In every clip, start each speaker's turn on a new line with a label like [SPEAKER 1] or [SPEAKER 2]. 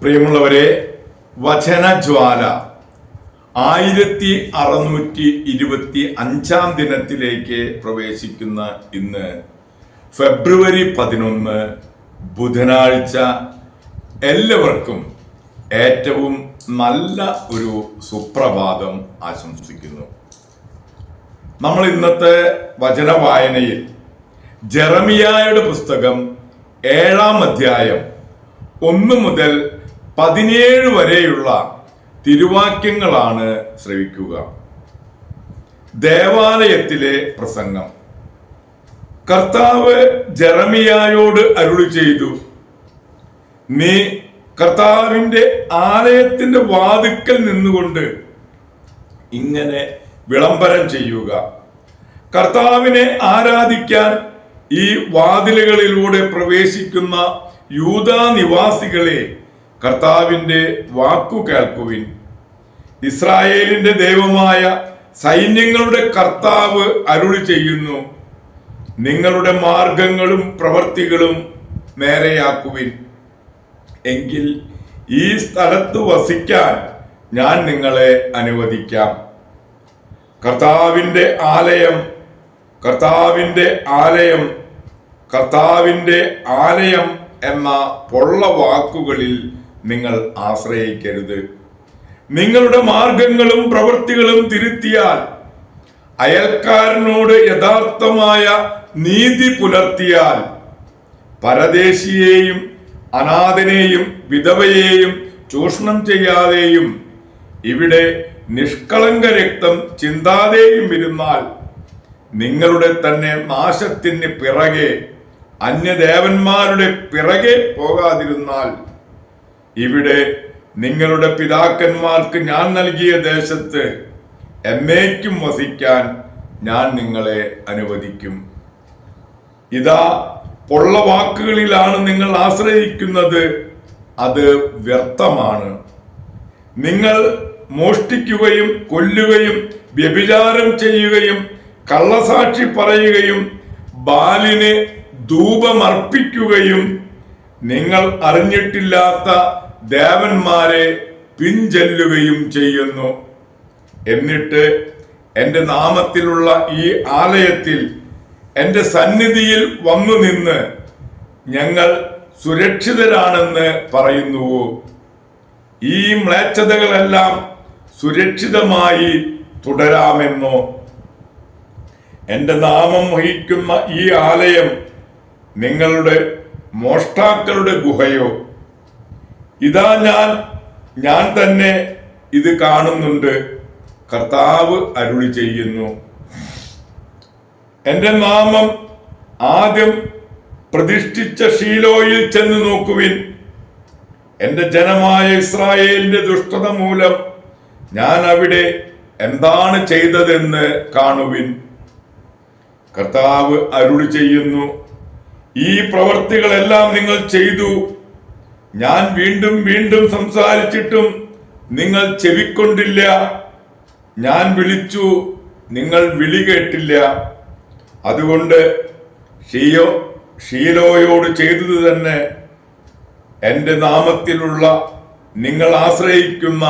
[SPEAKER 1] പ്രിയമുള്ളവരെ വചനജ്വാല ആയിരത്തി അറുന്നൂറ്റി ഇരുപത്തി അഞ്ചാം ദിനത്തിലേക്ക് പ്രവേശിക്കുന്ന ഇന്ന് ഫെബ്രുവരി പതിനൊന്ന് ബുധനാഴ്ച. എല്ലാവർക്കും ഏറ്റവും നല്ല ഒരു സുപ്രഭാതം ആശംസിക്കുന്നു. നമ്മൾ ഇന്നത്തെ വചന വായനയിൽ ജെറമിയായുടെ പുസ്തകം ഏഴാം അധ്യായം ഒന്ന് മുതൽ പതിനേഴ് വരെയുള്ള തിരുവാക്യങ്ങളാണ് ശ്രവിക്കുക. ദേവാലയത്തിലെ പ്രസംഗം. കർത്താവ് ജറമിയായോട് അരുളി ചെയ്തു നീ കർത്താവിന്റെ ആലയത്തിന്റെ വാതുക്കൽ നിന്നുകൊണ്ട് ഇങ്ങനെ വിളംബരം ചെയ്യുക. കർത്താവിനെ ആരാധിക്കാൻ ഈ വാതിലുകളിലൂടെ പ്രവേശിക്കുന്ന യൂതാ നിവാസികളെ കർത്താവിന്റെ വാക്കു കേൾക്കുവിൻ. ഇസ്രായേലിന്റെ ദൈവമായ സൈന്യങ്ങളുടെ കർത്താവ് അരുളി ചെയ്യുന്നു. നിങ്ങളുടെ മാർഗങ്ങളും പ്രവർത്തികളും നേരെയാക്കുവിൻ എങ്കിൽ ഈ സ്ഥലത്ത് വസിക്കാൻ ഞാൻ നിങ്ങളെ അനുവദിക്കാം. കർത്താവിന്റെ ആലയം കർത്താവിന്റെ ആലയം കർത്താവിന്റെ ആലയം എന്ന പൊള്ള വാക്കുകളിൽ നിങ്ങൾ ആശ്രയിക്കരുത്. നിങ്ങളുടെ മാർഗങ്ങളും പ്രവൃത്തികളും തിരുത്തിയാൽ അയൽക്കാരനോട് യഥാർത്ഥമായ നീതി പുലർത്തിയാൽ പരദേശിയെയും അനാഥനെയും വിധവയെയും ചൂഷണം ചെയ്യാതെയും ഇവിടെ നിഷ്കളങ്ക രക്തം ചിന്താതെയും ഇരുന്നാൽ നിങ്ങളുടെ തന്നെ നാശത്തിന് പിറകെ അന്യദേവന്മാരുടെ പിറകെ പോകാതിരുന്നാൽ ഇവിടെ നിങ്ങളുടെ പിതാക്കന്മാർക്ക് ഞാൻ നൽകിയ ദേശത്ത് എന്നേക്കും വസിക്കാൻ ഞാൻ നിങ്ങളെ അനുവദിക്കും. ഇതാ പൊള്ള വാക്കുകളിലാണ് നിങ്ങൾ ആശ്രയിക്കുന്നത്. അത് വ്യർത്ഥമാണ്. നിങ്ങൾ മോഷ്ടിക്കുകയും കൊല്ലുകയും വ്യഭിചാരം ചെയ്യുകയും കള്ളസാക്ഷി പറയുകയും ബാലിന് ധൂപമർപ്പിക്കുകയും നിങ്ങൾ അറിഞ്ഞിട്ടില്ലാത്ത ദേവന്മാരെ പിൻചെല്ലുകയും ചെയ്യുന്നു. എന്നിട്ട് എന്റെ നാമത്തിലുള്ള ഈ ആലയത്തിൽ എന്റെ സന്നിധിയിൽ വന്നു നിന്ന് ഞങ്ങൾ സുരക്ഷിതരാണെന്ന് പറയുന്നുവോ? ഈ മ്ലേച്ഛതകളെല്ലാം സുരക്ഷിതമായി തുടരാമെന്നോ? എന്റെ നാമം വഹിക്കുന്ന ഈ ആലയം നിങ്ങളുടെ മോഷ്ടാക്കളുടെ ഗുഹയോ? ഇതാ ഞാൻ ഞാൻ തന്നെ ഇത് കാണുന്നുണ്ട്. കർത്താവ് അരുളി ചെയ്യുന്നു. എന്റെ നാമം ആദ്യം പ്രതിഷ്ഠിച്ച ഷീലോയിൽ ചെന്ന് നോക്കുവിൻ. എന്റെ ജനമായ ഇസ്രായേലിന്റെ ദുഷ്ടത മൂലം ഞാൻ അവിടെ എന്താണ് ചെയ്തതെന്ന് കാണുവിൻ. കർത്താവ് അരുളി ചെയ്യുന്നു. ഈ പ്രവർത്തികളെല്ലാം നിങ്ങൾ ചെയ്തു. ഞാൻ വീണ്ടും വീണ്ടും സംസാരിച്ചിട്ടും നിങ്ങൾ ചെവിക്കൊണ്ടില്ല. ഞാൻ വിളിച്ചു നിങ്ങൾ വിളി കേട്ടില്ല. അതുകൊണ്ട് ഷീയോ ഷീലോയോട് ചെയ്തത് തന്നെ എന്റെ നാമത്തിലുള്ള നിങ്ങൾ ആശ്രയിക്കുന്ന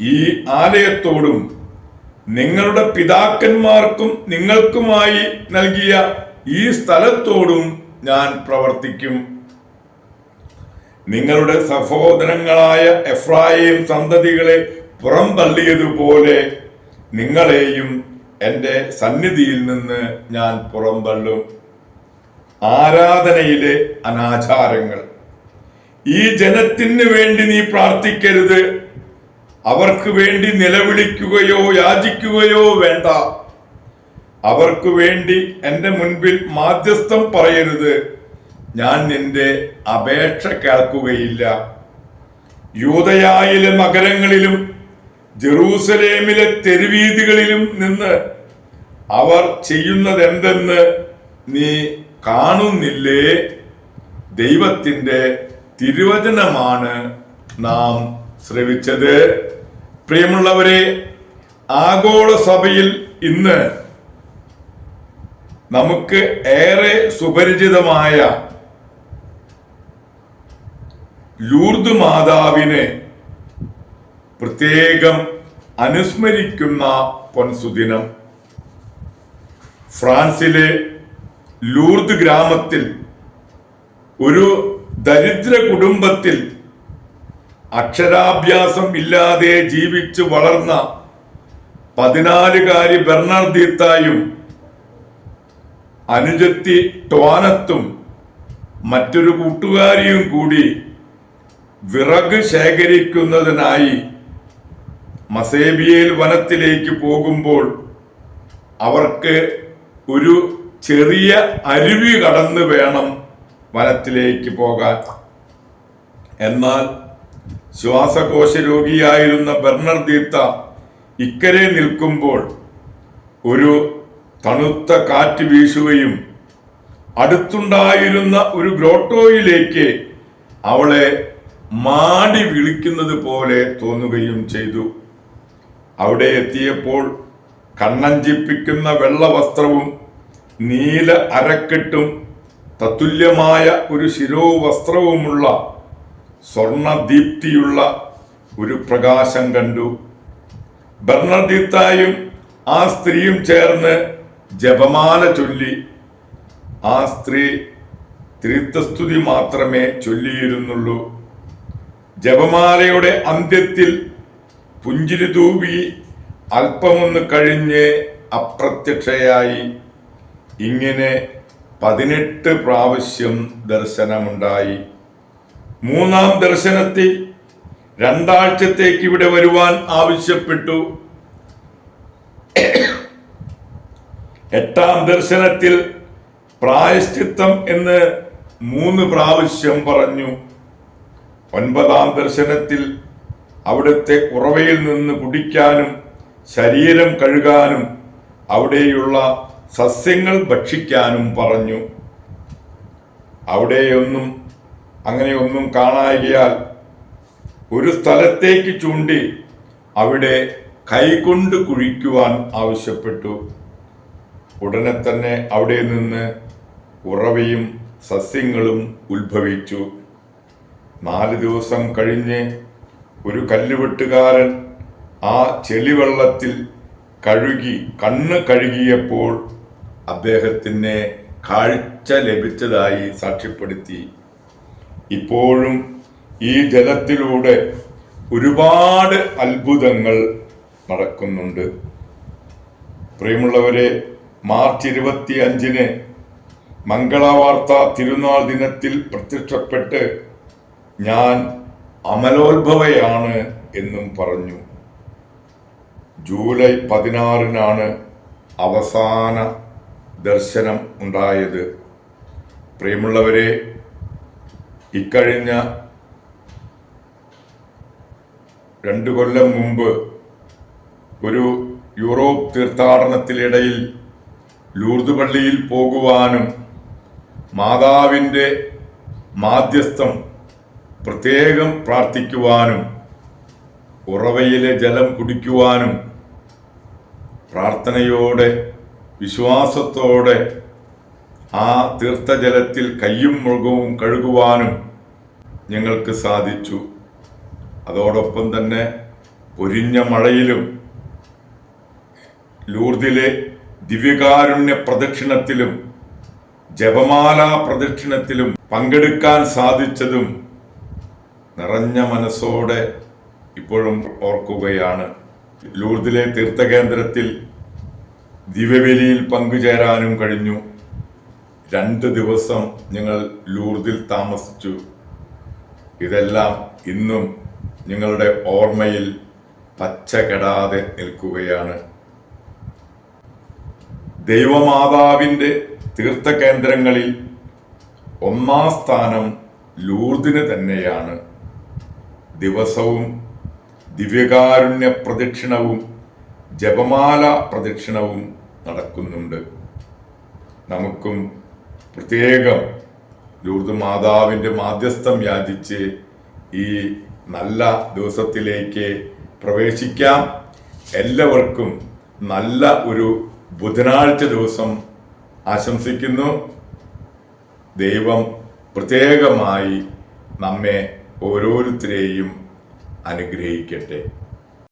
[SPEAKER 1] ഈ ആലയത്തോടും നിങ്ങളുടെ പിതാക്കന്മാർക്കും നിങ്ങൾക്കുമായി നൽകിയ ഈ സ്ഥലത്തോടും ഞാൻ പ്രവർത്തിക്കും. നിങ്ങളുടെ സഹോദരങ്ങളായ എഫ്രായിം സന്തതികളെ പുറംതള്ളിയതുപോലെ നിങ്ങളെയും എന്റെ സന്നിധിയിൽ നിന്ന് ഞാൻ പുറംതള്ളും. ആരാധനയിലെ അനാചാരങ്ങൾ. ഈ ജനത്തിന് വേണ്ടി നീ പ്രാർത്ഥിക്കരുത്. അവർക്ക് വേണ്ടി നിലവിളിക്കുകയോ യാചിക്കുകയോ വേണ്ട. അവർക്ക് വേണ്ടി എന്റെ മുൻപിൽ മാധ്യസ്ഥം പറയരുത്. ഞാൻ നിന്റെ അപേക്ഷ കേൾക്കുകയില്ല. യൂതയായിലെ നഗരങ്ങളിലും ജെറൂസലേമിലെ തെരുവീതികളിലും നിന്ന് അവർ ചെയ്യുന്നത് എന്തെന്ന് നീ കാണുന്നില്ലേ? ദൈവത്തിന്റെ തിരുവചനമാണ് നാം ശ്രവിച്ചത്. പ്രിയമുള്ളവരെ ആഗോള സഭയിൽ ഇന്ന് നമുക്ക് ഏറെ സുപരിചിതമായ ലൂർദ് മാതാവിനെ പ്രത്യേകം അനുസ്മരിക്കുന്ന പൊൻസുദിനം. ഫ്രാൻസിലെ ലൂർദ് ഗ്രാമത്തിൽ ഒരു ദരിദ്ര കുടുംബത്തിൽ അക്ഷരാഭ്യാസം ഇല്ലാതെ ജീവിച്ചു വളർന്ന പതിനാലുകാരി ബെർണർദീത്തായും അനുജത്തി ടോനത്തും മറ്റൊരു കൂട്ടുകാരിയും കൂടി വിറക് ശേഖരിക്കുന്നതിനായി മസേബിയേൽ വനത്തിലേക്ക് പോകുമ്പോൾ അവർക്ക് ഒരു ചെറിയ അരുവി കടന്ന് വേണം വനത്തിലേക്ക് പോകാൻ. എന്നാൽ ശ്വാസകോശ രോഗിയായിരുന്ന ബെർണർദീത്ത ഇക്കരെ നിൽക്കുമ്പോൾ ഒരു തണുത്ത കാറ്റ് വീശുകയും അടുത്തുണ്ടായിരുന്ന ഒരു ഗ്രോട്ടോയിലേക്ക് അവളെ മാടി വിളിക്കുന്നത് പോലെ തോന്നുകയും ചെയ്തു. അവിടെ എത്തിയപ്പോൾ കണ്ണഞ്ചിപ്പിക്കുന്ന വെള്ളവസ്ത്രവും നീല അരക്കെട്ടും തത്തുല്യമായ ഒരു ശിരോവസ്ത്രവുമുള്ള സ്വർണദീപ്തിയുള്ള ഒരു പ്രകാശം കണ്ടു. ബർണദീത്തായും ആ സ്ത്രീയും ചേർന്ന് ജപമാല ചൊല്ലി. ആ സ്ത്രീ തിരുത്തസ്തുതി മാത്രമേ ചൊല്ലിയിരുന്നുള്ളൂ. ജപമാലയുടെ അന്ത്യത്തിൽ പുഞ്ചിരി തൂവി അല്പമൊന്ന് കഴിഞ്ഞ് അപ്രത്യക്ഷയായി. ഇങ്ങനെ പതിനെട്ട് പ്രാവശ്യം ദർശനമുണ്ടായി. മൂന്നാം ദർശനത്തിൽ രണ്ടാഴ്ചത്തേക്ക് ഇവിടെ വരുവാൻ ആവശ്യപ്പെട്ടു. എട്ടാം ദർശനത്തിൽ പ്രായശ്ചിത്തം എന്ന് മൂന്ന് പ്രാവശ്യം പറഞ്ഞു. ഒൻപതാം ദർശനത്തിൽ അവിടുത്തെ ഉറവയിൽ നിന്ന് കുടിക്കാനും ശരീരം കഴുകാനും അവിടെയുള്ള സസ്യങ്ങൾ ഭക്ഷിക്കാനും പറഞ്ഞു. അവിടെയൊന്നും അങ്ങനെയൊന്നും കാണാകിയാൽ ഒരു സ്ഥലത്തേക്ക് ചൂണ്ടി അവിടെ കൈകൊണ്ട് കുഴിക്കുവാൻ ആവശ്യപ്പെട്ടു. ഉടനെ തന്നെ അവിടെ നിന്ന് ഉറവയും സസ്യങ്ങളും ഉത്ഭവിച്ചു. നാല് ദിവസം കഴിഞ്ഞ് ഒരു കല്ലുവെട്ടുകാരൻ ആ ചെളിവെള്ളത്തിൽ കഴുകി കണ്ണ് കഴുകിയപ്പോൾ അദ്ദേഹത്തിന് കാഴ്ച ലഭിച്ചതായി സാക്ഷ്യപ്പെടുത്തി. ഇപ്പോഴും ഈ ജലത്തിലൂടെ ഒരുപാട് അത്ഭുതങ്ങൾ നടക്കുന്നുണ്ട്. പ്രിയമുള്ളവരെ മാർച്ച് ഇരുപത്തി അഞ്ചിന് മംഗളവാർത്ത തിരുനാൾ ദിനത്തിൽ പ്രത്യക്ഷപ്പെട്ട് ഞാൻ അമലോത്ഭവയാണ് എന്നും പറഞ്ഞു. ജൂലൈ പതിനാറിനാണ് അവസാന ദർശനം ഉണ്ടായത്. പ്രിയമുള്ളവരെ ഇക്കഴിഞ്ഞ രണ്ടു കൊല്ലം മുമ്പ് ഒരു യൂറോപ്പ് തീർത്ഥാടനത്തിനിടയിൽ ലൂർദ് പള്ളിയിൽ പോകുവാനും മാതാവിന്റെ മാധ്യസ്ഥം പ്രത്യേകം പ്രാർത്ഥിക്കുവാനും ഉറവയിലെ ജലം കുടിക്കുവാനും പ്രാർത്ഥനയോടെ വിശ്വാസത്തോടെ ആ തീർത്ഥജലത്തിൽ കയ്യും മൃഗവും കഴുകുവാനും ഞങ്ങൾക്ക് സാധിച്ചു. അതോടൊപ്പം തന്നെ പൊരിഞ്ഞ മഴയിലും ലൂർദിലെ ദിവ്യകാരുണ്യ പ്രദക്ഷിണത്തിലും ജപമാല പ്രദക്ഷിണത്തിലും പങ്കെടുക്കാൻ സാധിച്ചതും നിറഞ്ഞ മനസ്സോടെ ഇപ്പോഴും ഓർക്കുകയാണ്. ലൂർദിലെ തീർത്ഥകേന്ദ്രത്തിൽ ദിവ്യബലിയിൽ പങ്കുചേരാനും കഴിഞ്ഞു. രണ്ട് ദിവസം ഞങ്ങൾ ലൂർദിൽ താമസിച്ചു. ഇതെല്ലാം ഇന്നും നിങ്ങളുടെ ഓർമ്മയിൽ പച്ച കെടാതെ നിൽക്കുകയാണ്. ദൈവമാതാവിന്റെ തീർത്ഥകേന്ദ്രങ്ങളിൽ ഒന്നാം സ്ഥാനം ലൂർദിന് തന്നെയാണ്. ദിവസവും ദിവ്യകാരുണ്യ പ്രദക്ഷിണവും ജപമാല പ്രദക്ഷിണവും നടക്കുന്നുണ്ട്. നമുക്കും പ്രത്യേകം ലൂർദ് മാതാവിന്റെ മാധ്യസ്ഥം യാചിച്ച് ഈ നല്ല ദിവസത്തിലേക്ക് പ്രവേശിക്കാം. എല്ലാവർക്കും നല്ല ഒരു ബുധനാഴ്ച ദിവസം ആശംസിക്കുന്നു. ദൈവം പ്രത്യേകമായി നമ്മെ ഓരോരുത്തരെയും അനുഗ്രഹിക്കട്ടെ.